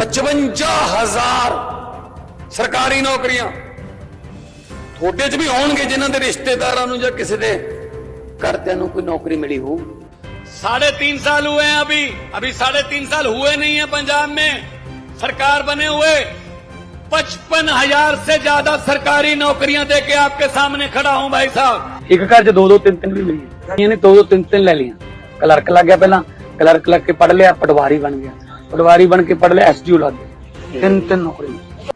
55000 ਸਰਕਾਰੀ ਨੌਕਰੀਆਂ ਤੁਹਾਡੇ 'ਚ ਵੀ ਹੋਣਗੇ ਜਿਨ੍ਹਾਂ ਦੇ ਰਿਸ਼ਤੇਦਾਰਾਂ ਨੂੰ ਜਾਂ ਕਿਸੇ ਦੇ ਘਰਦਿਆਂ ਨੂੰ ਕੋਈ ਨੌਕਰੀ ਮਿਲੀ ਹੋ साढ़े तीन साल हुए हैं अभी अभी साढ़े तीन साल हुए नहीं है पंजाब में सरकार बने हुए पचपन हजार से ज्यादा सरकारी नौकरियां दे के आपके सामने खड़ा हूं भाई साहब ਇੱਕ ਘਰ 'ਚ ਦੋ ਦੋ ਤਿੰਨ ਤਿੰਨ ਵੀ ਮਿਲੀ ਇਹਨੇ ਦੋ ਦੋ ਤਿੰਨ ਤਿੰਨ ਲੈ ਲਈਆਂ ਕਲਰਕ ਲੱਗ ਗਿਆ ਪਹਿਲਾਂ ਕਲਰਕ ਲੱਗ ਕੇ ਪੜ ਲਿਆ ਪਟਵਾਰੀ ਬਣ ਗਿਆ ਪਟਵਾਰੀ ਬਣ ਕੇ ਪੜ ਲਿਆ ਐਸਡੀਓ ਲੱਗ ਗਿਆ ਤਿੰਨ ਤਿੰਨ ਨੌਕਰੀ।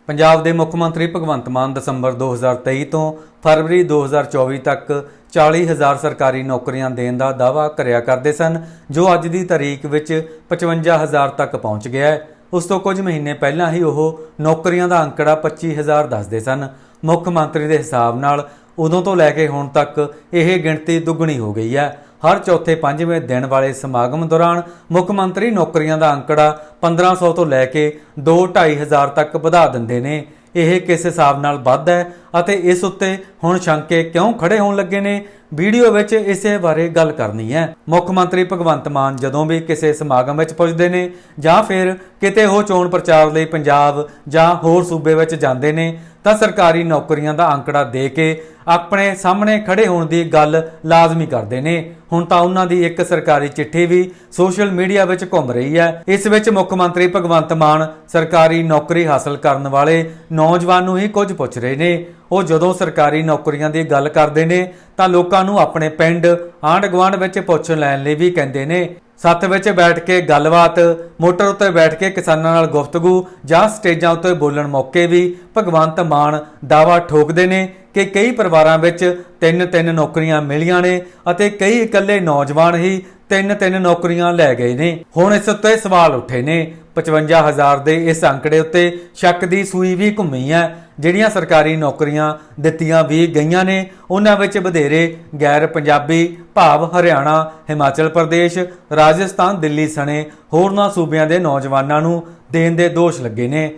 ਪੰਜਾਬ ਦੇ ਮੁੱਖ ਮੰਤਰੀ ਭਗਵੰਤ ਮਾਨ ਦਸੰਬਰ 2023 ਤੋਂ ਫਰਵਰੀ 2024 ਤੱਕ 40000 ਸਰਕਾਰੀ ਨੌਕਰੀਆਂ ਦੇਣ ਦਾ ਦਾਅਵਾ ਕਰਿਆ ਕਰਦੇ ਸਨ, ਜੋ ਅੱਜ ਦੀ ਤਾਰੀਖ ਵਿੱਚ 55000 ਤੱਕ ਪਹੁੰਚ ਗਿਆ ਹੈ। ਉਸ ਤੋਂ ਕੁਝ ਮਹੀਨੇ ਪਹਿਲਾਂ ਹੀ ਉਹ ਨੌਕਰੀਆਂ ਦਾ ਅੰਕੜਾ 25000 ਦੱਸਦੇ ਸਨ। ਮੁੱਖ ਮੰਤਰੀ ਦੇ ਹਿਸਾਬ ਨਾਲ ਉਦੋਂ ਤੋਂ ਲੈ ਕੇ ਹੁਣ ਤੱਕ ਇਹ ਗਿਣਤੀ ਦੁੱਗਣੀ ਹੋ ਗਈ ਹੈ। ਹਰ ਚੌਥੇ ਪੰਜਵੇਂ ਦਿਨ ਵਾਲੇ ਸਮਾਗਮ ਦੌਰਾਨ ਮੁੱਖ ਮੰਤਰੀ ਨੌਕਰੀਆਂ ਦਾ ਅੰਕੜਾ 1500 ਤੋਂ ਲੈ ਕੇ 2-2500 ਹਜ਼ਾਰ ਤੱਕ ਵਧਾ ਦਿੰਦੇ ਨੇ। ਇਹ ਕਿਸ ਹਿਸਾਬ ਨਾਲ ਵੱਧ ਹੈ ਅਤੇ ਇਸ ਉੱਤੇ ਹੁਣ ਸ਼ੰਕੇ ਕਿਉਂ ਖੜੇ ਹੋਣ ਲੱਗੇ ਨੇ? ਵੀਡੀਓ ਵਿੱਚ ਇਸੇ ਬਾਰੇ ਗੱਲ ਕਰਨੀ ਹੈ। ਮੁੱਖ ਮੰਤਰੀ ਭਗਵੰਤ ਮਾਨ ਜਦੋਂ ਵੀ ਕਿਸੇ ਸਮਾਗਮ ਵਿੱਚ ਪੁੱਜਦੇ ਨੇ ਜਾਂ ਫਿਰ ਕਿਤੇ ਉਹ ਚੋਣ ਪ੍ਰਚਾਰ ਲਈ ਪੰਜਾਬ ਜਾਂ ਹੋਰ ਸੂਬੇ ਵਿੱਚ ਜਾਂਦੇ ਨੇ ਤਾਂ ਸਰਕਾਰੀ ਨੌਕਰੀਆਂ ਦਾ ਅੰਕੜਾ ਦੇ ਕੇ ਆਪਣੇ ਸਾਹਮਣੇ ਖੜੇ ਹੋਣ ਦੀ ਗੱਲ ਲਾਜ਼ਮੀ ਕਰਦੇ ਨੇ। ਹੁਣ ਤਾਂ ਉਹਨਾਂ ਦੀ ਇੱਕ ਸਰਕਾਰੀ ਚਿੱਠੀ ਵੀ ਸੋਸ਼ਲ ਮੀਡੀਆ ਵਿੱਚ ਘੁੰਮ ਰਹੀ ਹੈ। ਇਸ ਵਿੱਚ ਮੁੱਖ ਮੰਤਰੀ ਭਗਵੰਤ ਮਾਨ ਸਰਕਾਰੀ ਨੌਕਰੀ ਹਾਸਲ ਕਰਨ ਵਾਲੇ ਨੌਜਵਾਨ ਨੂੰ ਹੀ ਕੁਝ ਪੁੱਛ ਰਹੇ ਨੇ। ਉਹ ਜਦੋਂ ਸਰਕਾਰੀ ਨੌਕਰੀਆਂ ਦੀ ਗੱਲ ਕਰਦੇ ਨੇ ਤਾਂ ਲੋਕਾਂ ਨੂੰ ਆਪਣੇ ਪਿੰਡ ਆਂਢ ਗੁਆਂਢ ਵਿੱਚ ਪੁੱਛ ਲੈਣ ਲਈ ਵੀ ਕਹਿੰਦੇ ਨੇ। ਸੱਥ ਵਿੱਚ ਬੈਠ ਕੇ ਗੱਲਬਾਤ, ਮੋਟਰ ਉੱਤੇ ਬੈਠ ਕੇ ਕਿਸਾਨਾਂ ਨਾਲ ਗੁਫ਼ਤਗੂ ਜਾਂ ਸਟੇਜਾਂ ਉੱਤੇ ਬੋਲਣ ਮੌਕੇ ਵੀ ਭਗਵੰਤ ਮਾਨ ਦਾਵਾ ਠੋਕਦੇ ਨੇ ਕਿ ਕਈ ਪਰਿਵਾਰਾਂ ਵਿੱਚ ਤਿੰਨ ਤਿੰਨ ਨੌਕਰੀਆਂ ਮਿਲੀਆਂ ਨੇ ਅਤੇ ਕਈ ਇਕੱਲੇ ਨੌਜਵਾਨ ਹੀ ਤਿੰਨ ਤਿੰਨ ਨੌਕਰੀਆਂ ਲੈ ਗਏ ਨੇ। ਹੁਣ ਇਸ ਉੱਤੇ ਸਵਾਲ ਉੱਠੇ ਨੇ। 55000 ਦੇ ਇਸ ਅੰਕੜੇ ਉੱਤੇ ਸ਼ੱਕ ਦੀ ਸੂਈ ਵੀ ਘੁੰਮੀ ਹੈ। ਜਿਹੜੀਆਂ ਸਰਕਾਰੀ ਨੌਕਰੀਆਂ ਦਿੱਤੀਆਂ ਵੀ ਗਈਆਂ ਨੇ, ਉਹਨਾਂ ਵਿੱਚ ਵਧੇਰੇ ਗੈਰ ਪੰਜਾਬੀ ਭਾਵ ਹਰਿਆਣਾ, ਹਿਮਾਚਲ ਪ੍ਰਦੇਸ਼, ਰਾਜਸਥਾਨ, ਦਿੱਲੀ ਸਣੇ ਹੋਰਨਾਂ ਸੂਬਿਆਂ ਦੇ ਨੌਜਵਾਨਾਂ ਨੂੰ ਦੇਣ ਦੇ ਦੋਸ਼ ਲੱਗੇ ਨੇ।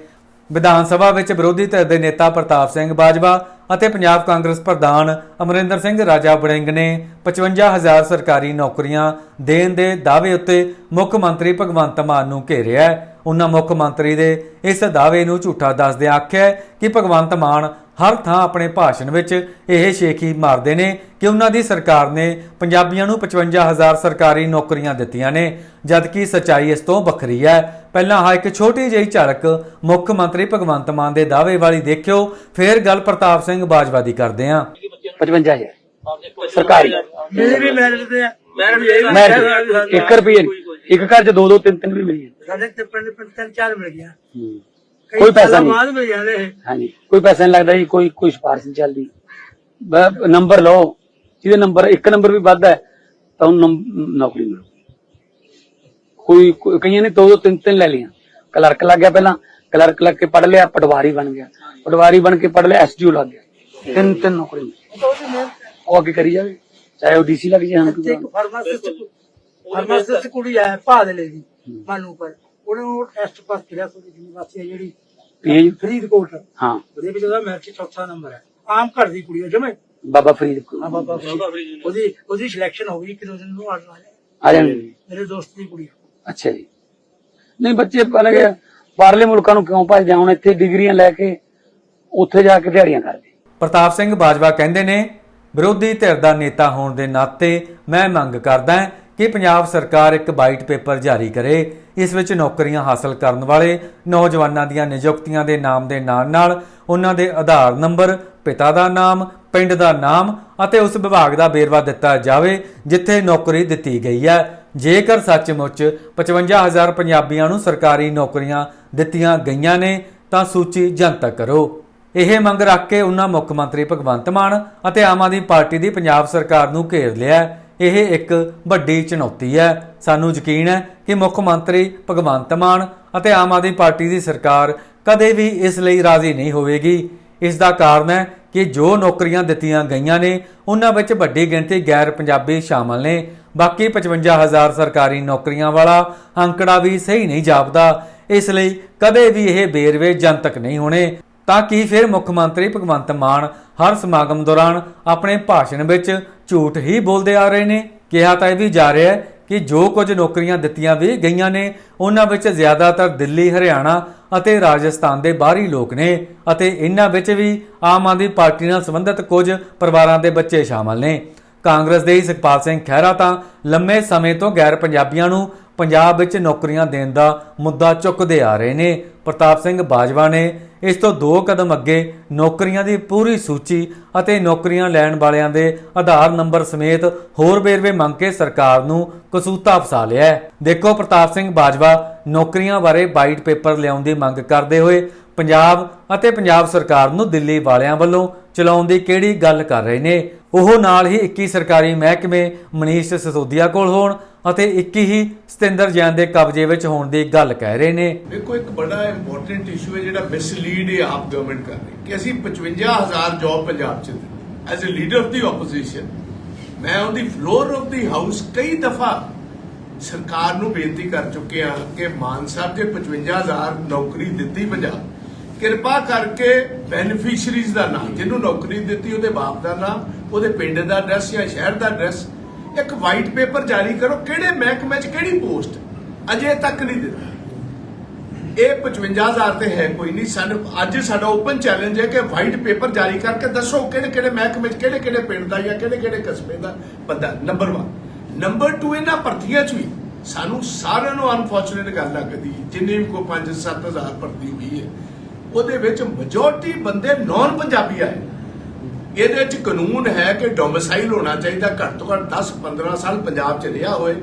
ਵਿਧਾਨ ਸਭਾ ਵਿੱਚ ਵਿਰੋਧੀ ਧਿਰ ਦੇ ਨੇਤਾ ਪ੍ਰਤਾਪ ਸਿੰਘ ਬਾਜਵਾ ਅਤੇ ਪੰਜਾਬ ਕਾਂਗਰਸ ਪ੍ਰਧਾਨ ਅਮਰਿੰਦਰ ਸਿੰਘ ਰਾਜਾ ਵੜਿੰਗ ਨੇ 55000 ਸਰਕਾਰੀ ਨੌਕਰੀਆਂ ਦੇਣ ਦੇ ਦਾਅਵੇ ਉੱਤੇ ਮੁੱਖ ਮੰਤਰੀ ਭਗਵੰਤ ਮਾਨ ਨੂੰ ਘੇਰਿਆ ਹੈ। ਉਹਨਾਂ ਮੁੱਖ ਮੰਤਰੀ ਦੇ ਇਸ ਦਾਅਵੇ ਨੂੰ ਝੂਠਾ ਦੱਸਦਿਆਂ ਆਖਿਆ ਕਿ ਭਗਵੰਤ ਮਾਨ ਹਰ ਥਾਂ ਆਪਣੇ ਭਾਸ਼ਣ ਵਿੱਚ ਇਹ ਸ਼ੇਖੀ ਮਾਰਦੇ ਨੇ ਕਿ ਉਹਨਾਂ ਦੀ ਸਰਕਾਰ ਨੇ ਪੰਜਾਬੀਆਂ ਨੂੰ 55000 ਸਰਕਾਰੀ ਨੌਕਰੀਆਂ ਦਿੱਤੀਆਂ ਨੇ, ਜਦਕਿ ਸਚਾਈ ਇਸ ਤੋਂ ਵੱਖਰੀ ਹੈ ਪਹਿਲਾਂ ਹਾਂ ਇੱਕ ਛੋਟੀ ਜਿਹੀ ਝਲਕ ਮੁੱਖ ਮੰਤਰੀ ਭਗਵੰਤ ਮਾਨ ਦੇ ਦਾਅਵੇ ਵਾਲੀ ਦੇਖਿਓ ਫਿਰ ਗੱਲ ਪ੍ਰਤਾਪ ਸਿੰਘ ਬਾਜਵਾ ਦੀ ਕਰਦੇ ਹਾਂ। 55000 ਸਰਕਾਰੀ। ਮੇਰੇ ਵੀ ਮੈਰਿਟ ਤੇ ਆ। ਮੈਂ 1 ਰੁਪਏ ਇੱਕ ਘਰ 'ਚ ਦੋ ਦੋ ਤਿੰਨ ਤਿੰਨ ਵੀ ਮਿਲੀ ਸਾਡੇ ਤੇ ਪਿੰਡ ਪਿੰਡ ਤਿੰਨ ਚਾਰ ਮਿਲ ਗਿਆ ਕਈ ਕੋਈ ਪੈਸਾ ਨਹੀਂ। ਬਾਅਦ ਮਿਲ ਜਾਂਦੇ। ਹਾਂਜੀ। ਕੋਈ ਪੈਸਾ ਨਹੀਂ ਲੱਗਦਾ ਜੀ ਕੋਈ ਕੋਈ ਸਿਫਾਰਿਸ਼ ਨਹੀਂ ਚੱਲਦੀ। ਬ- ਨੰਬਰ ਲਓ। ਜਿਹਦੇ ਨੰਬਰ ਇੱਕ ਨੰਬਰ ਵੀ ਵੱਧ ਹੈ ਤਾਂ ਨੌਕਰੀ ਮਿਲੂ। ਕੋਈ ਕੋਈ- ਕਈਆਂ ਨੇ ਦੋ ਦੋ ਤਿੰਨ ਤਿੰਨ ਲੈ ਲਈਆਂ। ਕਲਰਕ ਲੱਗ ਗਿਆ ਪਹਿਲਾਂ ਕਲਰਕ ਲੱਗ ਕੇ ਪੜ ਲਿਆ ਪਟਵਾਰੀ ਬਣ ਗਿਆ। ਪਟਵਾਰੀ ਬਣ ਕੇ ਪੜ ਲਿਆ ਐਸਡੀਓ ਲੱਗ ਗਿਆ। ਤਿੰਨ ਤਿੰਨ ਨੌਕਰੀ। ਉਹ ਅੱਗੇ ਕਰੀ ਜਾਵੇ ਚਾਹੇ ਉਹ ਡੀਸੀ ਲੱਗ ਜਾਏ ਤੇ ਇੱਕ ਫਾਰਮਾਸਿਸਟ ਫਾਰਮਾਸਿਸਟ ਕੁੜੀ ਹੈ ਭਾਦਲੇ ਦੀ ਮਾਨੂ ਪਰ ਉਹਨੇ ਉਹ ਟੈਸਟ ਪਾਸ ਕਰਿਆ ਸੋਦੀ ਯੂਨੀਵਰਸਿਟੀ ਹੈ ਜਿਹੜੀ। ਪੀਏ ਫਰੀਦਕੋਟ। ਹਾਂ। ਉਹਦੇ ਵਿੱਚ ਉਹਦਾ ਮੈਰਿਟ ਚੌਥਾ ਨੰਬਰ ਹੈ। ਆਮ ਘਰ ਦੀ ਕੁੜੀ ਹੈ ਜਮੇ ਬਾਬਾ ਫਰੀਦ ਆ ਬਾਬਾ ਫਰੀਦ। ਉਹਦੀ ਉਹਦੀ ਸਿਲੈਕਸ਼ਨ ਹੋ ਗਈ ਕਿ ਦੋ ਦਿਨ ਨੂੰ ਆਰਡਰ ਆ ਜਾਏ ਆ ਜਾਣਗੇ ਮੇਰੇ ਦੋਸਤ ਦੀ ਕੁੜੀ। ਅੱਛਾ ਜੀ। ਨਹੀਂ ਬੱਚੇ ਪਹਿਲੇ ਕਿ ਬਾਹਰਲੇ ਮੁਲਕਾਂ ਨੂੰ ਕਿਉਂ ਭੱਜਦੇ ਆ? ਹੁਣ ਇੱਥੇ ਡਿਗਰੀਆਂ ਲੈ ਕੇ ਉੱਥੇ ਜਾ ਕੇ ਦਿਹਾੜੀਆਂ ਕਰਦੇ। ਪ੍ਰਤਾਪ ਸਿੰਘ ਬਾਜਵਾ ਕਹਿੰਦੇ ਨੇ, ਵਿਰੋਧੀ ਧਿਰ ਦਾ ਨੇਤਾ ਹੋਣ ਦੇ ਨਾਤੇ ਮੈਂ ਮੰਗ ਕਰਦਾ ਹਾਂ ਕਿ ਪੰਜਾਬ ਸਰਕਾਰ ਇੱਕ ਵਾਈਟ ਪੇਪਰ ਜਾਰੀ ਕਰੇ। ਇਸ ਵਿੱਚ ਨੌਕਰੀਆਂ ਹਾਸਲ ਕਰਨ ਵਾਲੇ ਨੌਜਵਾਨਾਂ ਦੀਆਂ ਨਿਯੁਕਤੀਆਂ ਦੇ ਨਾਮ ਦੇ ਨਾਲ ਨਾਲ ਉਹਨਾਂ ਦੇ ਆਧਾਰ ਨੰਬਰ ਪਿਤਾ ਦਾ ਨਾਮ, ਪਿੰਡ ਦਾ ਨਾਮ ਅਤੇ ਉਸ ਵਿਭਾਗ ਦਾ ਵੇਰਵਾ ਦਿੱਤਾ ਜਾਵੇ, ਜਿੱਥੇ ਨੌਕਰੀ ਦਿੱਤੀ ਗਈ ਹੈ। ਜੇਕਰ ਸੱਚਮੁੱਚ 55000 ਪੰਜਾਬੀਆਂ ਨੂੰ ਸਰਕਾਰੀ ਨੌਕਰੀਆਂ ਦਿੱਤੀਆਂ ਗਈਆਂ ਨੇ, ਤਾਂ ਸੂਚੀ ਜਨਤਕ ਕਰੋ। ਇਹ ਮੰਗ ਰੱਖ ਕੇ ਉਹਨਾਂ ਮੁੱਖ ਮੰਤਰੀ ਭਗਵੰਤ ਮਾਨ ਅਤੇ ਆਮ ਆਦਮੀ ਪਾਰਟੀ ਦੀ ਪੰਜਾਬ ਸਰਕਾਰ ਨੂੰ ਘੇਰ ਲਿਆ ਇਹ ਇੱਕ ਵੱਡੀ ਚੁਣੌਤੀ ਹੈ। ਸਾਨੂੰ ਯਕੀਨ ਹੈ ਕਿ ਮੁੱਖ ਮੰਤਰੀ ਭਗਵੰਤ ਮਾਨ ਅਤੇ ਆਮ ਆਦਮੀ ਪਾਰਟੀ ਦੀ ਸਰਕਾਰ ਕਦੇ ਵੀ ਇਸ ਲਈ ਰਾਜ਼ੀ ਨਹੀਂ ਹੋਵੇਗੀ। ਇਸ ਦਾ ਕਾਰਨ ਹੈ ਕਿ ਜੋ ਨੌਕਰੀਆਂ ਦਿੱਤੀਆਂ ਗਈਆਂ ਨੇ, ਉਹਨਾਂ ਵਿੱਚ ਵੱਡੀ ਗਿਣਤੀ ਗੈਰ ਪੰਜਾਬੀ ਸ਼ਾਮਲ ਨੇ। ਬਾਕੀ 55000 ਸਰਕਾਰੀ ਨੌਕਰੀਆਂ ਵਾਲਾ ਅੰਕੜਾ ਵੀ ਸਹੀ ਨਹੀਂ ਜਾਪਦਾ। ਇਸ ਲਈ ਕਦੇ ਵੀ ਇਹ ਬੇਰਵੇ ਜਨਤਕ ਨਹੀਂ ਹੋਣੇ। ਤਾਂ ਕਿ ਫਿਰ ਮੁੱਖ ਮੰਤਰੀ ਭਗਵੰਤ ਮਾਨ ਹਰ ਸਮਾਗਮ ਦੌਰਾਨ ਆਪਣੇ ਭਾਸ਼ਣ ਵਿੱਚ ਝੂਠ ਹੀ ਬੋਲਦੇ ਆ ਰਹੇ ਨੇ? ਕਿਹਾ ਤਾਂ ਇਹ ਵੀ ਜਾ ਰਿਹਾ ਹੈ ਕਿ ਜੋ ਕੁਝ ਨੌਕਰੀਆਂ ਦਿੱਤੀਆਂ ਵੀ ਗਈਆਂ ਨੇ, ਉਹਨਾਂ ਵਿੱਚ ਜ਼ਿਆਦਾਤਰ ਦਿੱਲੀ, ਹਰਿਆਣਾ ਅਤੇ ਰਾਜਸਥਾਨ ਦੇ ਬਾਹਰੀ ਲੋਕ ਨੇ ਅਤੇ ਇਹਨਾਂ ਵਿੱਚ ਵੀ ਆਮ ਆਦਮੀ ਪਾਰਟੀ ਨਾਲ ਸੰਬੰਧਿਤ ਕੁਝ ਪਰਿਵਾਰਾਂ ਦੇ ਬੱਚੇ ਸ਼ਾਮਲ ਨੇ। ਕਾਂਗਰਸ ਦੇ ਹੀ ਸੁਖਪਾਲ ਸਿੰਘ ਖਹਿਰਾ ਤਾਂ ਲੰਮੇ ਸਮੇਂ ਤੋਂ ਗੈਰ ਪੰਜਾਬੀਆਂ ਨੂੰ ਪੰਜਾਬ ਵਿੱਚ ਨੌਕਰੀਆਂ ਦੇਣ ਦਾ ਮੁੱਦਾ ਚੁੱਕਦੇ ਆ ਰਹੇ ਨੇ। ਪ੍ਰਤਾਪ ਸਿੰਘ ਬਾਜਵਾ ਨੇ ਇਸ ਤੋਂ ਦੋ ਕਦਮ ਅੱਗੇ ਨੌਕਰੀਆਂ ਦੀ ਪੂਰੀ ਸੂਚੀ ਅਤੇ ਨੌਕਰੀਆਂ ਲੈਣ ਵਾਲਿਆਂ ਦੇ ਆਧਾਰ ਨੰਬਰ ਸਮੇਤ ਹੋਰ ਵੇਰਵੇ ਮੰਗ ਕੇ ਸਰਕਾਰ ਨੂੰ ਕਸੂਤਾ ਫਸਾ ਲਿਆ ਹੈ। ਦੇਖੋ ਪ੍ਰਤਾਪ ਸਿੰਘ ਬਾਜਵਾ, ਨੌਕਰੀਆਂ ਬਾਰੇ ਵਾਈਟ ਪੇਪਰ ਲਿਆਉਣ ਦੀ ਮੰਗ ਕਰਦੇ ਹੋਏ ਪੰਜਾਬ ਅਤੇ ਪੰਜਾਬ ਸਰਕਾਰ ਨੂੰ ਦਿੱਲੀ ਵਾਲਿਆਂ ਵੱਲੋਂ ਚਲਾਉਣ ਦੀ ਕਿਹੜੀ ਗੱਲ ਕਰ ਰਹੇ ਨੇ? ਉਹ ਨਾਲ ਹੀ 21 ਸਰਕਾਰੀ ਮਹਿਕਮੇ ਮਨੀਸ਼ ਸਿਸੋਦੀਆ ਕੋਲ ਹੋਣ ਅਤੇ 21 ਹੀ ਸਤਿੰਦਰ ਜੈਨ ਦੇ ਕਬਜ਼ੇ ਵਿੱਚ ਹੋਣ ਦੀ ਗੱਲ ਕਹਿ ਰਹੇ ਨੇ। ਦੇਖੋ, ਇੱਕ ਬੜਾ ਇੰਪੋਰਟੈਂਟ ਇਸ਼ੂ ਹੈ ਜਿਹੜਾ ਮਿਸਲੀਡ ਹੈ ਆਪ ਗਵਰਨਮੈਂਟ ਕਰ ਰਹੀ ਕਿ ਅਸੀਂ 55000 ਜੌਬ ਪੰਜਾਬ ਚ as a leader of the opposition ਮੈਂ on floor of the house ਕਈ ਦਫਾ ਸਰਕਾਰ ਨੂੰ ਬੇਨਤੀ ਕਰ ਚੁੱਕੇ ਹਾਂ ਕਿ ਮਾਨ ਸਾਹਿਬ ਜੇ 55000 ਨੌਕਰੀ ਦਿੱਤੀ ਪੰਜਾਬ ਕਿਰਪਾ ਕਰਕੇ ਬੈਨੀਫੀਸ਼ੀਅਰੀਜ਼ ਦਾ ਨਾਮ, ਜਿਹਨੂੰ ਨੌਕਰੀ ਦਿੱਤੀ, ਉਹਦੇ ਬਾਪ ਦਾ ਨਾਮ, ਉਹਦੇ ਪਿੰਡ ਦਾ ਐਡਰੈਸ ਜਾਂ ਸ਼ਹਿਰ ਦਾ ਐਡਰੈਸ ਇੱਕ ਵਾਈਟ ਪੇਪਰ ਜਾਰੀ ਕਰੋ, ਕਿਹੜੇ ਮਹਿਕਮੇ 'ਚ ਕਿਹੜੀ ਪੋਸਟ? ਅਜੇ ਤੱਕ ਨਹੀਂ ਦਿੱਤੀ। ਇਹ 55000 ਤੇ ਹੈ ਕੋਈ ਨਹੀਂ। ਸਾਨੂੰ, ਅੱਜ ਸਾਡਾ ਓਪਨ ਚੈਲੰਜ ਹੈ ਕਿ ਵਾਈਟ ਪੇਪਰ ਜਾਰੀ ਕਰਕੇ ਦੱਸੋ ਕਿਹੜੇ ਕਿਹੜੇ ਮਹਿਕਮੇ 'ਚ, ਕਿਹੜੇ ਕਿਹੜੇ ਪਿੰਡ ਦਾ ਜਾਂ ਕਿਹੜੇ ਕਿਹੜੇ ਕਸਬੇ ਦਾ ਬੰਦਾ। ਨੰਬਰ 1 ਨੰਬਰ 2 ਇਹਨਾਂ ਭਰਤੀਆਂ 'ਚ ਵੀ ਸਾਨੂੰ ਸਾਰਿਆਂ ਨੂੰ ਅਨਫੋਰਚੂਨੇਟ ਗੱਲ ਲੱਗਦੀ ਜਿੰਨੇ ਵੀ ਕੋ 5-7000 ਭਰਤੀ ਹੋਈ ਹੈ। ਉਹਦੇ ਵਿੱਚ ਮੈਜੋਰਟੀ ਬੰਦੇ ਨਾਨ ਪੰਜਾਬੀ ਆਏ ਇਹਦੇ ਵਿੱਚ ਕਾਨੂੰਨ ਹੈ ਕਿ ਡੋਮਿਸਾਈਲ ਹੋਣਾ ਚਾਹੀਦਾ, ਘੱਟ ਤੋਂ ਘੱਟ 10-15 ਸਾਲ ਪੰਜਾਬ 'ਚ ਰਿਹਾ ਹੋਏ।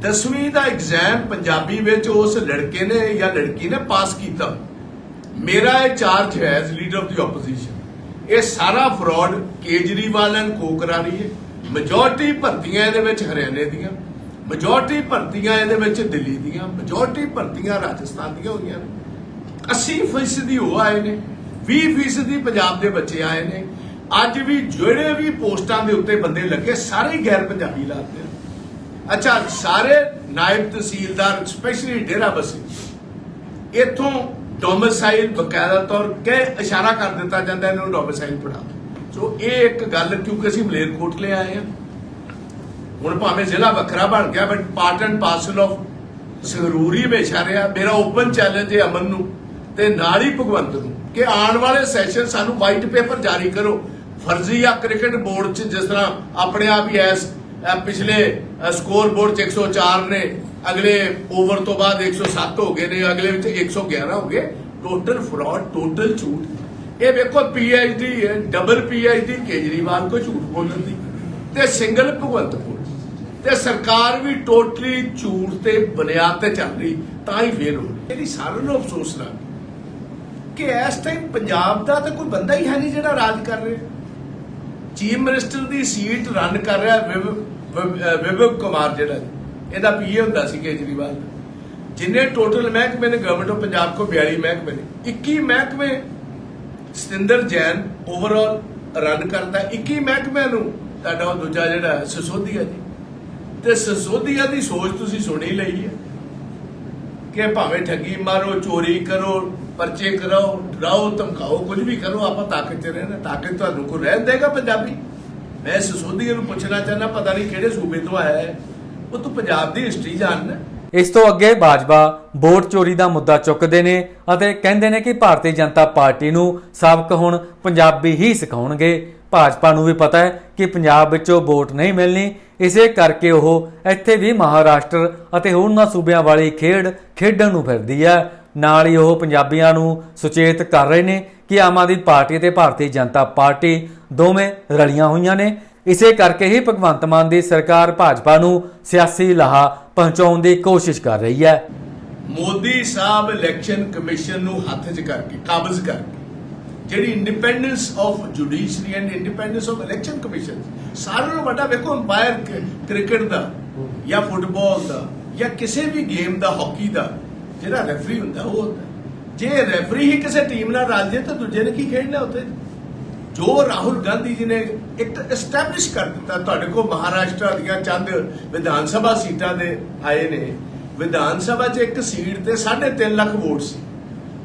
ਦਸਵੀਂ ਦਾ ਐਗਜ਼ਾਮ ਪੰਜਾਬੀ ਵਿੱਚ ਉਸ ਲੜਕੇ ਨੇ ਜਾਂ ਲੜਕੀ ਨੇ ਪਾਸ ਕੀਤਾ। ਮੇਰਾ ਇਹ ਚਾਰਜ ਹੈ as leader of the opposition ਇਹ ਸਾਰਾ ਫਰਾਡ ਕੇਜਰੀਵਾਲ ਐਂਡ ਕੋ ਕਰਾ ਰਹੀ ਹੈ। ਮੈਜੋਰਟੀ ਭਰਤੀਆਂ ਇਹਦੇ ਵਿੱਚ ਹਰਿਆਣੇ ਦੀਆਂ। ਮੈਜੋਰਟੀ ਭਰਤੀਆਂ ਇਹਦੇ ਵਿੱਚ ਦਿੱਲੀ ਦੀਆਂ। ਮੈਜੋਰਟੀ ਭਰਤੀਆਂ ਰਾਜਸਥਾਨ ਦੀਆਂ ਹੋਈਆਂ ਨੇ। 80% ਉਹ ਆਏ ਨੇ 20% ਪੰਜਾਬ ਦੇ ਬੱਚੇ ਆਏ ਨੇ। ਅੱਜ ਵੀ ਜਿਹੜੇ ਵੀ ਪੋਸਟਾਂ ਦੇ ਉੱਤੇ ਬੰਦੇ ਲੱਗੇ, ਸਾਰੇ ਗੈਰ ਪੰਜਾਬੀ ਲੱਗਦੇ ਨੇ। ਅੱਛਾ, ਸਾਰੇ ਨਾਇਬ ਤਹਿਸੀਲਦਾਰ ਸਪੈਸ਼ਲੀ ਡੇਰਾ ਬਸੀ, ਇਥੋਂ ਡੋਮਿਸਾਈਲ ਬਕਾਇਦਾ ਤੌਰ ਕੇ ਇਸ਼ਾਰਾ ਕਰ ਦਿੱਤਾ ਜਾਂਦਾ, ਇਹਨੂੰ ਡੋਮਿਸਾਈਲ ਪੜਾ ਸੋ ਇਹ ਇੱਕ ਗੱਲ, ਕਿਉਂਕਿ ਅਸੀਂ ਮਲੇਰਕੋਟਲੇ ਆਏ ਹਾਂ। ਹੁਣ ਭਾਵੇਂ ਜ਼ਿਲ੍ਹਾ ਵੱਖਰਾ ਬਣ ਗਿਆ but part and parcel of Sangrur ਹੀ ਹਮੇਸ਼ਾ ਰਿਹਾ। ਮੇਰਾ ਓਪਨ ਚੈਲੰਜ ਹੈ ਅਮਨ ਨੂੰ। ਤੇ ਨਾਲ ਹੀ ਭਗਵੰਤ ਨੂੰ ਕਿ ਆਉਣ ਵਾਲੇ ਸੈਸ਼ਨ ਸਾਨੂੰ ਵਾਈਟ ਪੇਪਰ ਜਾਰੀ ਕਰੋ। ਫਰਜ਼ੀ ਆ ਕ੍ਰਿਕਟ ਬੋਰਡ 'ਚ ਜਿਸ ਤਰ੍ਹਾਂ ਆਪਣੇ ਆਪ ਹੀ ਐਸ ਪਿਛਲੇ ਸਕੋਰ ਬੋਰਡ 'ਚ 104 ਨੇ, ਅਗਲੇ ਓਵਰ ਤੋਂ ਬਾਅਦ 107 ਹੋ ਗਏ ਨੇ, ਅਗਲੇ ਵਿੱਚ 111 ਹੋ ਗਏ। ਟੋਟਲ ਫਰਾਡ ਟੋਟਲ ਝੂਠ। ਇਹ ਵੇਖੋ ਪੀਐਚਡੀ ਹੈ ਡਬਲ ਪੀਐਚਡੀ ਕੇਜਰੀਵਾਲ ਕੋ ਝੂਠ ਬੋਲਣ ਦੀ। ਤੇ ਸਿੰਗਲ ਭਗਵੰਤ ਮਾਨ ਤੇ ਸਰਕਾਰ ਵੀ ਟੋਟਲੀ ਝੂਠ ਤੇ ਬੁਨਿਆਦ ਤੇ ਚੱਲ ਰਹੀ, ਤਾਂ ਹੀ ਫੇਲ ਹੋ ਰਹੀ। ਇਹਦੀ ਸਾਰਿਆਂ ਨੂੰ ਅਫਸੋਸ ਨਾ। ਕਿ ਇਸ ਟਾਈਮ ਪੰਜਾਬ ਦਾ ਤਾਂ ਕੋਈ ਬੰਦਾ ਹੀ ਹੈ ਨਹੀਂ ਜਿਹੜਾ ਰਾਜ ਕਰ ਰਿਹਾ। ਚੀਫ ਮਿਨਿਸਟਰ ਦੀ ਸੀਟ ਰਨ ਕਰ ਰਿਹਾ ਵਿਵੇਕ ਕੁਮਾਰ ਜਿਹੜਾ। ਇਹਦਾ ਪੀਏ ਹੁੰਦਾ ਸੀ ਕੇਜਰੀਵਾਲ। ਜਿੰਨੇ ਟੋਟਲ ਮਹਿਕਮੇ ਨੇ ਗਵਰਨਮੈਂਟ ਆਫ ਪੰਜਾਬ ਕੋ 42 ਮਹਿਕਮੇ ਨੇ। 21 ਮਹਿਕਮੇ ਸਤਿੰਦਰ ਜੈਨ ਓਵਰਆਲ ਰਨ ਕਰਦਾ। 21 ਮਹਿਕਮਿਆਂ ਨੂੰ ਤੁਹਾਡਾ ਉਹ ਦੂਜਾ ਜਿਹੜਾ ਸਸੋਦੀਆ ਜੀ। ਤੇ ਸਸੋਦੀਆ ਦੀ ਸੋਚ ਤੁਸੀਂ ਸੁਣੀ ਲਈ ਹੈ ਕਿ ਭਾਵੇਂ ਠੱਗੀ ਮਾਰੋ, ਚੋਰੀ ਕਰੋ ਪਰਚੇ ਕਰਾਓ, ਡਰਾਓ, ਧਮਕਾਓ, ਕੁਝ ਵੀ ਕਰੋ, ਆਪਾਂ ਤਾਕਤ 'ਚ ਰਹਿਣਾ, ਤਾਕਤ ਤੁਹਾਨੂੰ ਕੋ ਰਹਿਣ ਦੇਗਾ ਪੰਜਾਬੀ। ਮੈਂ ਸਸੋਦੀਆ ਨੂੰ ਪੁੱਛਣਾ ਚਾਹੁੰਦਾ, ਪਤਾ ਨਹੀਂ ਕਿਹੜੇ ਸੂਬੇ ਤੋਂ ਆਇਆ ਹੈ। ਉਹ ਤੂੰ ਪੰਜਾਬ ਦੀ ਹਿਸਟਰੀ ਜਾਣਦਾ। ਇਸ ਤੋਂ ਅੱਗੇ ਬਾਜਵਾ ਵੋਟ ਚੋਰੀ ਦਾ ਮੁੱਦਾ ਚੁੱਕਦੇ ਨੇ ਅਤੇ ਕਹਿੰਦੇ ਨੇ ਕਿ ਭਾਰਤੀ ਜਨਤਾ ਪਾਰਟੀ ਨੂੰ ਸਬਕ ਹੁਣ ਪੰਜਾਬੀ ਹੀ ਸਿਖਾਉਣਗੇ। ਭਾਜਪਾ ਨੂੰ ਵੀ ਪਤਾ ਹੈ ਕਿ ਪੰਜਾਬ ਵਿੱਚੋਂ ਵੋਟ ਨਹੀਂ ਮਿਲਣੀ, ਇਸੇ ਕਰਕੇ ਉਹ ਇੱਥੇ ਵੀ ਮਹਾਰਾਸ਼ਟਰ ਅਤੇ ਹੋਰਨਾਂ ਸੂਬਿਆਂ ਵਾਲੀ ਖੇਡ ਖੇਡਣ ਨੂੰ ਫਿਰਦੀ ਹੈ। ਨਾਲ ਹੀ ਉਹ ਪੰਜਾਬੀਆਂ ਨੂੰ ਸੁਚੇਤ ਕਰ ਰਹੇ ਨੇ ਕਿ ਆਮ ਆਦਮੀ ਪਾਰਟੀ ਤੇ ਭਾਰਤੀ ਜਨਤਾ ਪਾਰਟੀ ਦੋਵੇਂ ਰਲੀਆਂ ਹੋਈਆਂ ਨੇ। ਇਸੇ ਕਰਕੇ ਹੀ ਭਗਵੰਤ ਮਾਨ ਦੀ ਸਰਕਾਰ ਭਾਜਪਾ ਨੂੰ ਸਿਆਸੀ ਲਾਹਾ ਪਹੁੰਚਾਉਣ ਦੀ ਕੋਸ਼ਿਸ਼ ਕਰ ਰਹੀ ਹੈ। ਮੋਦੀ ਸਾਹਿਬ ਇਲੈਕਸ਼ਨ ਕਮਿਸ਼ਨ ਨੂੰ ਹੱਥ 'ਚ ਕਰਕੇ, ਕਾਬਜ਼ ਕਰਕੇ, ਜਿਹੜੀ independence of judiciary and independence of election commission ਸਾਰਿਆਂ ਨੂੰ ਵੱਡਾ ਵੇਖੋ ਅੰਪਾਇਰ ਕ੍ਰਿਕਟ ਦਾ ਜਾਂ ਫੁੱਟਬਾਲ ਦਾ ਜਾਂ ਕਿਸੇ ਵੀ ਗੇਮ ਦਾ ਹਾਕੀ ਦਾ ਜਿਹੜਾ ਰੈਫਰੀ ਹੁੰਦਾ, ਉਹ ਹੁੰਦਾ ਜੇ ਰੈਫਰੀ ਹੀ ਕਿਸੇ ਟੀਮ ਨਾਲ ਰਲ ਜੇ ਤਾਂ ਦੂਜੇ ਨੇ ਕੀ ਖੇਡਣਾ ਉੱਥੇ? ਜੋ ਰਾਹੁਲ ਗਾਂਧੀ ਜੀ ਨੇ ਇੱਕ ਐਸਟੈਬਲਿਸ਼ ਕਰ ਦਿੱਤਾ, ਤੁਹਾਡੇ ਕੋਲ ਮਹਾਰਾਸ਼ਟਰ ਦੀਆਂ ਚੰਦ ਵਿਧਾਨ ਸਭਾ ਸੀਟਾਂ ਦੇ ਆਏ ਨੇ। ਵਿਧਾਨ ਸਭਾ 'ਚ ਇੱਕ ਸੀਟ ਤੇ 3.5 ਲੱਖ ਵੋਟ ਸੀ।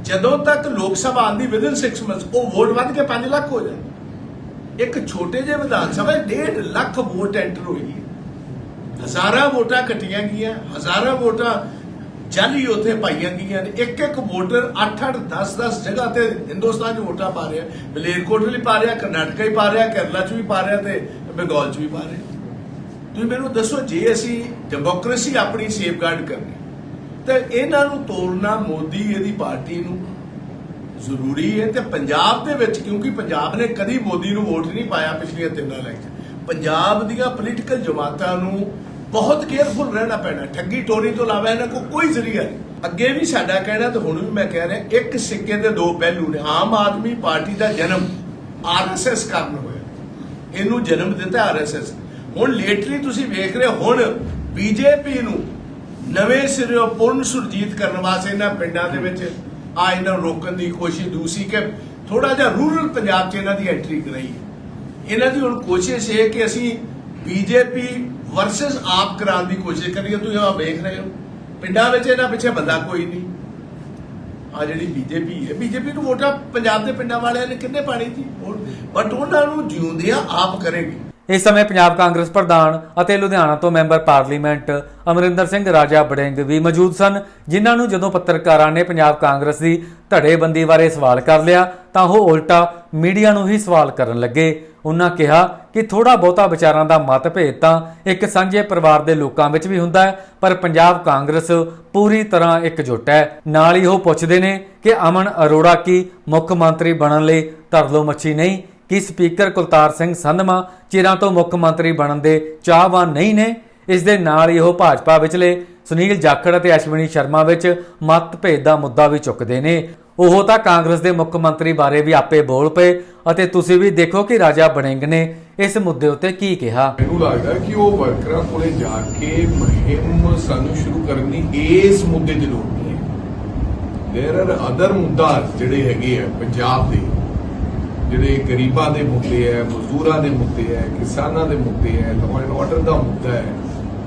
ਜਦੋਂ ਤੱਕ ਲੋਕ ਸਭਾ ਆਂਦੀ ਵਿਦਨ 6 ਮੰਥਸ ਉਹ ਵੋਟ ਵੱਧ ਕੇ 5 ਲੱਖ ਹੋ ਜਾਏ। ਇੱਕ ਛੋਟੇ ਜਿਹੇ ਵਿਧਾਨ ਸਭਾ 1.5 ਲੱਖ ਵੋਟ ਐਂਟਰ ਹੋਈ ਹਜ਼ਾਰਾਂ ਵੋਟਾਂ ਕੱਟੀਆਂ ਗਈਆਂ, ਹਜ਼ਾਰਾਂ ਵੋਟਾਂ ਜਾਲੀ ਉੱਥੇ ਪਾਈਆਂ ਗਈਆਂ ਨੇ ਇੱਕ ਇੱਕ ਵੋਟਰ 8-8 10-10 ਜਗ੍ਹਾ ਤੇ ਹਿੰਦੁਸਤਾਨ 'ਚ ਵੋਟਾਂ ਪਾ ਰਿਹਾ ਮਲੇਰਕੋਟ ਲਈ ਪਾ ਰਿਹਾ, ਕਰਨਾਟਕਾ ਹੀ ਪਾ ਰਿਹਾ, ਕੇਰਲਾ 'ਚ ਵੀ ਪਾ ਰਿਹਾ ਤੇ ਬੰਗਾਲ 'ਚ ਵੀ ਪਾ ਰਿਹਾ। ਤੁਸੀਂ ਮੈਨੂੰ ਦੱਸੋ, ਜੇ ਅਸੀਂ ਡੈਮੋਕ੍ਰੇਸੀ ਆਪਣੀ ਸੇਫਗਾਰਡ ਕਰਨੀ, ਤੇ ਇਹਨਾਂ ਨੂੰ ਤੋੜਨਾ ਮੋਦੀ ਇਹਦੀ ਪਾਰਟੀ ਨੂੰ ਜ਼ਰੂਰੀ ਹੈ ਤੇ ਪੰਜਾਬ ਦੇ ਵਿੱਚ, ਕਿਉਂਕਿ ਪੰਜਾਬ ਨੇ ਕਦੀ ਮੋਦੀ ਨੂੰ ਵੋਟ ਨਹੀਂ ਪਾਇਆ ਪਿਛਲੀਆਂ ਤਿੰਨਾਂ ਇਲੈਕਸ਼ਨ ਪੰਜਾਬ ਦੀਆਂ ਪੋਲੀਟੀਕਲ ਜਮਾਤਾਂ ਨੂੰ ਬਹੁਤ ਕੇਅਰਫੁਲ ਰਹਿਣਾ ਪੈਣਾ, ਠੱਗੀ ਟੋਰੀ ਤੋਂ ਇਲਾਵਾ ਇਹਨਾਂ ਕੋਲ ਕੋਈ ਜ਼ਰੀਆ ਨਹੀਂ। ਅੱਗੇ ਵੀ ਸਾਡਾ ਕਹਿਣਾ ਤੇ ਹੁਣ ਵੀ ਮੈਂ ਕਹਿ ਰਿਹਾ, ਇੱਕ ਸਿੱਕੇ ਦੇ ਦੋ ਪਹਿਲੂ ਨੇ, ਆਮ ਆਦਮੀ ਪਾਰਟੀ ਦਾ ਜਨਮ ਆਰਐਸਐਸ ਕਾਰਨ ਹੋਇਆ। ਇਹਨੂੰ ਜਨਮ ਦਿੱਤਾ ਆਰਐਸਐਸ ਹੁਣ ਲੇਟਲੀ ਤੁਸੀਂ ਵੇਖ ਰਹੇ ਹੋ, ਹੁਣ ਬੀਜੇਪੀ ਨੂੰ ਨਵੇਂ ਸਿਰਿਓਂ ਪੁਰਨ ਸੁਰਜੀਤ ਕਰਨ ਵਾਸਤੇ ਇਹਨਾਂ ਪਿੰਡਾਂ ਦੇ ਵਿੱਚ ਆ ਇਹਨਾਂ ਨੂੰ ਰੋਕਣ ਦੀ ਕੋਸ਼ਿਸ਼ ਦੂਸਰੀ ਕਿ ਥੋੜਾ ਜਿਹਾ ਰੂਰਲ ਪੰਜਾਬ 'ਚ ਇਹਨਾਂ ਦੀ ਐਂਟਰੀ ਕਰਾਈ। ਇਹਨਾਂ ਦੀ ਹੁਣ ਕੋਸ਼ਿਸ਼ ਇਹ ਕਿ ਅਸੀਂ ਬੀਜੇਪੀ ਵਰਸਸ ਆਪ ਕਰਾਉਣ ਦੀ ਕੋਸ਼ਿਸ਼ ਕਰੀਏ ਤੁਸੀਂ ਆ ਵੇਖ ਰਹੇ ਹੋ। ਪਿੰਡਾਂ ਵਿੱਚ ਇਹਨਾਂ ਪਿੱਛੇ ਬੰਦਾ ਕੋਈ ਨਹੀਂ। ਆ ਜਿਹੜੀ ਬੀਜੇਪੀ ਹੈ, ਬੀਜੇਪੀ ਨੂੰ ਵੋਟਾਂ ਪੰਜਾਬ ਦੇ ਪਿੰਡਾਂ ਵਾਲਿਆਂ ਨੇ ਕਿੰਨੇ ਪਾਣੀ ਸੀ ਬਟ ਉਹਨਾਂ ਨੂੰ ਜਿਉਂਦਿਆਂ ਆਪ ਕਰੇਗੀ। ਇਸ ਸਮੇਂ ਪੰਜਾਬ ਕਾਂਗਰਸ ਪ੍ਰਧਾਨ ਅਤੇ ਲੁਧਿਆਣਾ ਤੋਂ ਮੈਂਬਰ ਪਾਰਲੀਮੈਂਟ ਅਮਰਿੰਦਰ ਸਿੰਘ, ਰਾਜਾ ਬੜਿੰਗ ਵੀ ਮੌਜੂਦ ਸਨ, ਜਿਨ੍ਹਾਂ ਨੂੰ ਜਦੋਂ ਪੱਤਰਕਾਰਾਂ ਨੇ ਪੰਜਾਬ ਕਾਂਗਰਸ ਦੀ ਧੜੇਬੰਦੀ ਬਾਰੇ ਸਵਾਲ ਕਰ ਲਿਆ, ਤਾਂ ਉਹ ਉਲਟਾ ਮੀਡੀਆ ਨੂੰ ਹੀ ਸਵਾਲ ਕਰਨ ਲੱਗੇ। ਉਹਨਾਂ ਕਿਹਾ ਕਿ ਥੋੜਾ ਬਹੁਤਾ ਵਿਚਾਰਾਂ ਦਾ ਮਤਭੇਦ ਤਾਂ ਇੱਕ ਸਾਂਝੇ ਪਰਿਵਾਰ ਦੇ ਲੋਕਾਂ ਵਿੱਚ ਵੀ ਹੁੰਦਾ ਹੈ, ਪਰ ਪੰਜਾਬ ਕਾਂਗਰਸ ਪੂਰੀ ਤਰ੍ਹਾਂ ਇਕਜੁੱਟ ਹੈ। ਨਾਲ ਹੀ ਉਹ ਪੁੱਛਦੇ ਨੇ ਕਿ ਅਮਨ ਅਰੋੜਾ ਕੀ ਮੁੱਖ ਮੰਤਰੀ ਬਣਨ ਲਈ ਤਰਲੋ ਮੱਛੀ ਨਹੀਂ ਕਿ ਸਪੀਕਰ ਕੁਲਤਾਰ ਸਿੰਘ ਸੰਧਮਾ ਚਿਰਾਂ ਤੋਂ ਮੁੱਖ ਮੰਤਰੀ ਬਣਨ ਦੇ ਚਾਹਵਾਨ ਨਹੀਂ ਨੇ? ਇਸ ਦੇ ਨਾਲ ਹੀ ਉਹ ਭਾਜਪਾ ਵਿਚਲੇ ਸੁਨੀਲ ਜਾਖੜ ਅਤੇ ਅਸ਼ਵਨੀ ਸ਼ਰਮਾ ਵਿੱਚ ਮਤਭੇਦ ਦਾ ਮੁੱਦਾ ਵੀ ਚੁੱਕਦੇ ਨੇ। ਉਹ ਤਾਂ ਕਾਂਗਰਸ ਦੇ ਮੁੱਖ ਮੰਤਰੀ ਬਾਰੇ ਵੀ ਆਪੇ ਬੋਲ ਪਏ ਅਤੇ ਤੁਸੀਂ ਵੀ ਦੇਖੋ ਕਿ ਰਾਜਾ ਬਣਿੰਗ ਨੇ ਇਸ ਮੁੱਦੇ ਉੱਤੇ ਕੀ ਕਿਹਾ। ਮੈਨੂੰ ਲੱਗਦਾ ਕਿ ਉਹ ਵਰਕਰਾਂ ਕੋਲੇ ਜਾ ਕੇ ਮੁਹਿੰਮ ਸਾਨੂੰ ਸ਼ੁਰੂ ਕਰਨ ਦੀ ਇਸ ਮੁੱਦੇ ਤੇ ਲੋੜ ਨਹੀਂ ਹੈ। ਦੇਰ ਆਰ ਅਦਰ ਮੁੱਦਾ ਜਿਹੜੇ ਹੈਗੇ ਆ ਪੰਜਾਬ ਦੇ। ਜਿਹੜੇ ਗਰੀਬਾਂ ਦੇ ਮੁੱਦੇ ਹੈ, ਮਜ਼ਦੂਰਾਂ ਦੇ ਮੁੱਦੇ ਹੈ, ਕਿਸਾਨਾਂ ਦੇ ਮੁੱਦੇ ਹੈ ਲਾਅ ਐਂਡ ਆਰਡਰ ਦਾ ਮੁੱਦਾ ਹੈ,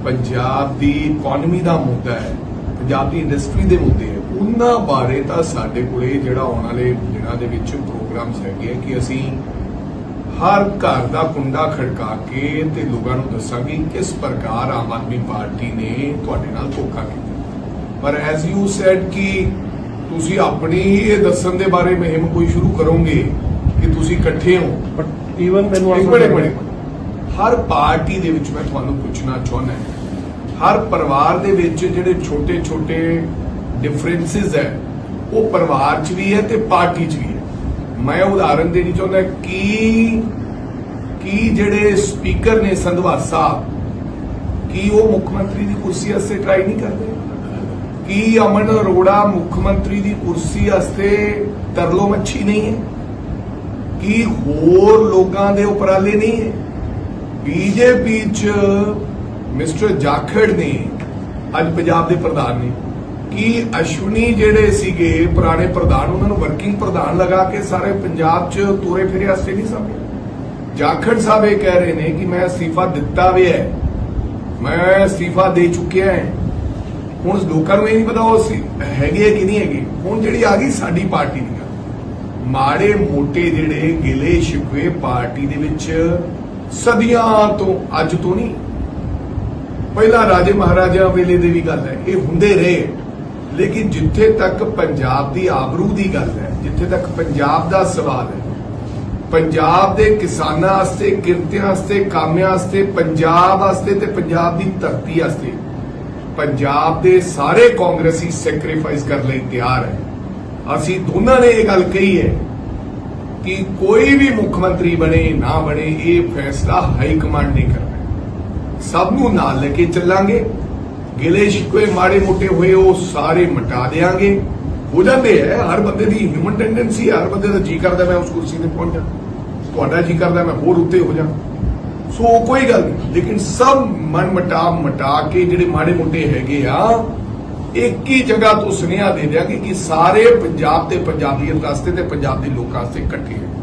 ਪੰਜਾਬ ਦੀ ਇਕਨੋਮੀ ਦਾ ਮੁੱਦਾ ਹੈ, ਪੰਜਾਬ ਦੀ ਇੰਡਸਟਰੀ ਦੇ ਮੁੱਦੇ ਹੈ, ਉਹਨਾਂ ਬਾਰੇ ਤਾਂ ਸਾਡੇ ਕੋਲੇ ਜਿਹੜਾ ਆਉਣ ਵਾਲੇ ਦਿਨਾਂ ਦੇ ਵਿੱਚ ਪ੍ਰੋਗਰਾਮਸ ਹੈਗੇ ਆ ਕਿ ਅਸੀਂ ਹਰ ਘਰ ਦਾ ਕੁੰਡਾ ਖੜਕਾ ਕੇ ਤੇ ਲੋਕਾਂ ਨੂੰ ਦੱਸਾਂਗੇ ਕਿਸ ਪ੍ਰਕਾਰ ਆਮ ਆਦਮੀ ਪਾਰਟੀ ਨੇ ਤੁਹਾਡੇ ਨਾਲ ਧੋਖਾ ਕੀਤਾ। ਪਰ ਐਜ਼ ਯੂ ਸੈਡ ਕਿ ਤੁਸੀਂ ਆਪਣੀ ਇਹ ਦੱਸਣ ਦੇ ਬਾਰੇ ਮੁਹਿੰਮ ਕੋਈ ਸ਼ੁਰੂ ਕਰੋਗੇ ਕਿ ਤੁਸੀਂ ਇਕੱਠੇ ਹੋ। ਬਟ ਈਵਨ ਮੈਨੂੰ ਇੱਕ ਬੜੇ ਬੜੇ ਹਰ ਪਾਰਟੀ ਦੇ ਵਿੱਚ ਮੈਂ ਤੁਹਾਨੂੰ ਪੁੱਛਣਾ ਚਾਹੁੰਦਾ ਹਰ ਪਰਿਵਾਰ ਦੇ ਵਿੱਚ ਜਿਹੜੇ ਛੋਟੇ ਛੋਟੇ ਡਿਫਰੈਂਸਸ ਹੈ ਉਹ ਪਰਿਵਾਰ 'ਚ ਵੀ ਹੈ ਤੇ ਪਾਰਟੀ 'ਚ ਵੀ ਹੈ। ਮੈਂ ਉਦਾਹਰਨ ਦੇਣੀ ਚਾਹੁੰਦਾ ਕਿ ਕੀ ਜਿਹੜੇ ਸਪੀਕਰ ਨੇ ਸੰਧਵਾਸਾ ਕੀ ਉਹ ਮੁੱਖ ਮੰਤਰੀ ਦੀ ਕੁਰਸੀ ਵਾਸਤੇ ਟਰਾਈ ਨਹੀਂ ਕਰਦੇ? ਕੀ ਅਮਨ ਅਰੋੜਾ ਮੁੱਖ ਮੰਤਰੀ ਦੀ ਕੁਰਸੀ ਵਾਸਤੇ ਤਰਲੋ ਮੱਛੀ ਨਹੀਂ ਹੈ? ਕੀ ਹੋਰ ਲੋਕਾਂ ਦੇ ਉਪਰਾਲੇ ਨਹੀਂ ਹੈ। ਬੀਜੇਪੀ ਚ ਮਿਸਟਰ ਜਾਖੜ ਨੇ, ਅੱਜ ਪੰਜਾਬ ਦੇ ਪ੍ਰਧਾਨ ਨੇ, ਕੀ ਅਸ਼ਵਨੀ ਜਿਹੜੇ ਸੀਗੇ, ਪੁਰਾਣੇ ਪ੍ਰਧਾਨ, ਉਹਨਾਂ ਨੂੰ ਵਰਕਿੰਗ ਪ੍ਰਧਾਨ ਲਗਾ ਕੇ ਸਾਰੇ ਪੰਜਾਬ ਚ ਤੋਰੇ ਫਿਰੇ ਵਾਸਤੇ ਨਹੀਂ ਸਮਝੇ ਜਾਖੜ ਸਾਹਿਬ ਇਹ ਕਹਿ ਰਹੇ ਨੇ ਕਿ ਮੈਂ ਅਸਤੀਫਾ ਦਿੱਤਾ ਵੀ ਹੈ। ਮੈਂ ਅਸਤੀਫਾ ਦੇ ਚੁੱਕਿਆ ਹੈ। ਹੁਣ ਲੋਕਾਂ ਨੂੰ ਇਹ ਨਹੀਂ ਪਤਾ ਉਹ ਸੀ- ਹੈਗੇ ਕਿ ਨਹੀਂ ਹੈਗੇ। ਹੁਣ ਜਿਹੜੀ ਆ ਗਈ ਸਾਡੀ ਪਾਰਟੀ ਮਾੜੇ ਮੋਟੇ ਜਿਹੜੇ ਗਿਲੇ ਸ਼ਿਕਵੇ ਪਾਰਟੀ ਦੇ ਵਿੱਚ ਸਦੀਆਂ ਤੋਂ ਅੱਜ ਤੋਂ ਨਹੀਂ। ਪਹਿਲਾਂ ਰਾਜੇ ਮਹਾਰਾਜਾ ਵੇਲੇ ਦੀ ਵੀ ਗੱਲ ਹੈ, ਇਹ ਹੁੰਦੇ ਰਹੇ। ਲੇਕਿਨ ਜਿੱਥੇ ਤੱਕ ਪੰਜਾਬ ਦੀ ਆਬਰੂ ਦੀ ਗੱਲ ਹੈ, ਜਿੱਥੇ ਤੱਕ ਪੰਜਾਬ ਦਾ ਸਵਾਲ ਹੈ, ਪੰਜਾਬ ਦੇ ਕਿਸਾਨਾਂ ਵਾਸਤੇ, ਕਿਰਤੀਆਂ ਵਾਸਤੇ, ਕਾਮਿਆਂ ਵਾਸਤੇ, ਪੰਜਾਬ ਵਾਸਤੇ ਤੇ ਪੰਜਾਬ ਦੀ ਧਰਤੀ ਵਾਸਤੇ, ਪੰਜਾਬ ਦੇ ਸਾਰੇ ਕਾਂਗਰਸੀ ਸੈਕਰੀਫਾਈਸ ਕਰਨ ਲਈ ਤਿਆਰ ਹੈ। ਅਸੀਂ ਦੋਨਾਂ ਨੇ ਇਹ ਗੱਲ ਕਹੀ ਹੈ ਕਿ ਕੋਈ ਵੀ ਮੁੱਖ ਮੰਤਰੀ ਬਣੇ, ਨਾ ਬਣੇ, ਇਹ ਫੈਸਲਾ ਹਾਈ ਕਮਾਂਡ ਨੇ ਕਰਨਾ ਸਭ ਨੂੰ ਨਾਲ ਲੈ ਕੇ ਚੱਲਾਂਗੇ। ਗਿਲੇ ਸ਼ਿਕਵੇ ਮਾੜੇ ਮੋਟੇ ਹੋਏ, ਉਹ ਸਾਰੇ ਮਟਾ ਦੇਾਂਗੇ। ਹੋ ਜਾਂਦੇ ਹੈ ਹਰ ਬੰਦੇ ਦੀ ਹਿਊਮਨ ਟੈਂਡੈਂਸੀ ਹਰ ਬੰਦੇ ਦਾ ਜੀ ਕਰਦਾ ਮੈਂ ਉਸ ਕੁਰਸੀ ਤੇ ਪਹੁੰਚ। ਜਾ ਤੁਹਾਡਾ ਜੀ ਕਰਦਾ, ਮੈਂ ਹੋਰ ਉੱਤੇ ਹੋ ਜਾ। ਸੋ ਕੋਈ ਗੱਲ ਨਹੀਂ, ਲੇਕਿਨ ਸਭ ਮਨ ਮਟਾ ਮਟਾ ਕੇ ਜਿਹੜੇ ਮਾੜੇ ਮੋਟੇ ਹੈਗੇ ਆ ਇੱਕ ਹੀ ਜਗ੍ਹਾ ਤੋਂ ਸੁਨੇਹਾ ਦੇ ਦਿਆਂਗੇ ਕਿ ਸਾਰੇ ਪੰਜਾਬ ਤੇ ਪੰਜਾਬੀਅਤ ਵਾਸਤੇ ਤੇ ਪੰਜਾਬ ਦੇ ਲੋਕਾਂ ਵਾਸਤੇ ਇਕੱਠੇ ਹੋ।